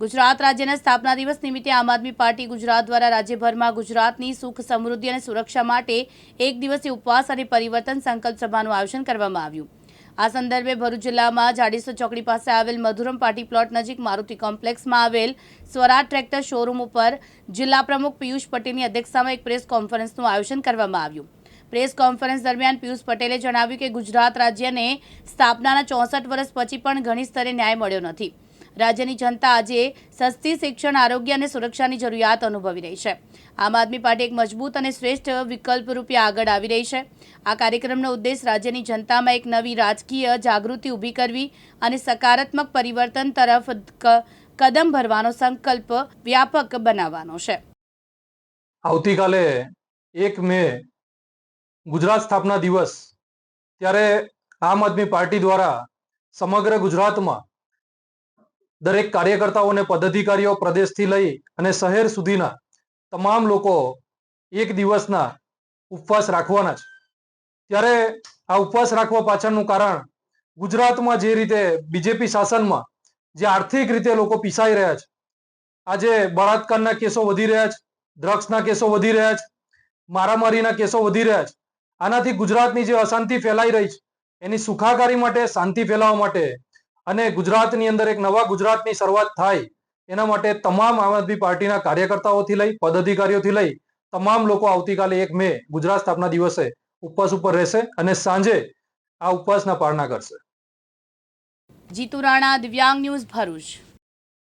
ગુજરાત રાજ્યના સ્થાપના દિવસ નિમિત્તે આમ આદમી પાર્ટી ગુજરાત દ્વારા રાજ્યભરમાં ગુજરાતની સુખ, સમૃદ્ધિ અને સુરક્ષા માટે એક દિવસીય ઉપવાસ અને પરિવર્તન સંકલ્પ સભાનું આયોજન કરવામાં આવ્યું. આ સંદર્ભે ભરૂચ જિલ્લામાં જાડીસો ચોકડી પાસે આવેલ મધુરમ પાર્ટી પ્લોટ નજીક મારુતિ કોમ્પ્લેક્સમાં આવેલ સ્વરાજ ટ્રેક્ટર શોરૂમ ઉપર જિલ્લા પ્રમુખ પિયુષ પટેલની અધ્યક્ષતામાં એક પ્રેસ કોન્ફરન્સનું આયોજન કરવામાં આવ્યું. પ્રેસ કોન્ફરન્સ દરમિયાન પિયુષ પટેલે જણાવ્યું કે ગુજરાત રાજ્યને સ્થાપનાના ચોસઠ વર્ષ પછી પણ ઘણી સ્તરે ન્યાય મળ્યો નથી. રાજ્યની જનતા આજે સસ્તી શિક્ષણ, આરોગ્ય અને સુરક્ષાની જરૂરિયાત અનુભવી રહી છે. આમ આદમી પાર્ટી એક મજબૂત અને શ્રેષ્ઠ વિકલ્પ રૂપે આગળ આવી રહી છે. આ કાર્યક્રમનો ઉદ્દેશ રાજ્યની જનતામાં એક નવી રાજકીય જાગૃતિ ઊભી કરવી અને સકારાત્મક પરિવર્તન તરફ કદમ ભરવાનો સંકલ્પ વ્યાપક બનાવવાનો છે. આવતીકાલે એક મે ગુજરાત સ્થાપના દિવસ, ત્યારે આમ આદમી પાર્ટી દ્વારા સમગ્ર ગુજરાતમાં દરેક કાર્યકર્તાઓ અને પદાધિકારીઓ પ્રદેશથી લઈ અને શહેર સુધીના તમામ લોકો એક દિવસના ઉપવાસ રાખવાના છે. ત્યારે આ ઉપવાસ રાખવા પાછળનું કારણ ગુજરાતમાં જે રીતે બીજેપી શાસનમાં જે આર્થિક રીતે લોકો પીસાઈ રહ્યા છે. આજે બળાત્કારના કેસો વધી રહ્યા છે, ડ્રગ્સના કેસો વધી રહ્યા છે, મારામારીના કેસો વધી રહ્યા છે. આનાથી ગુજરાતની જે અશાંતિ ફેલાઈ રહી છે, એની સુખાકારી માટે, શાંતિ ફેલાવવા માટે અને ગુજરાતની અંદર એક નવા ગુજરાતની શરૂઆત થાય, એના માટે તમામ આમ આદમી પાર્ટીના કાર્યકર્તાઓથી લઈ, પદાધિકારીઓથી લઈ, તમામ લોકો આવતીકાલે એક મે ગુજરાત સ્થાપના દિવસે ઉપવાસ ઉપર રહેશે અને સાંજે આ ઉપવાસના પારણા કરશે. જીતુ રાણા, દિવ્યાંગ ન્યૂઝ ભરૂચ.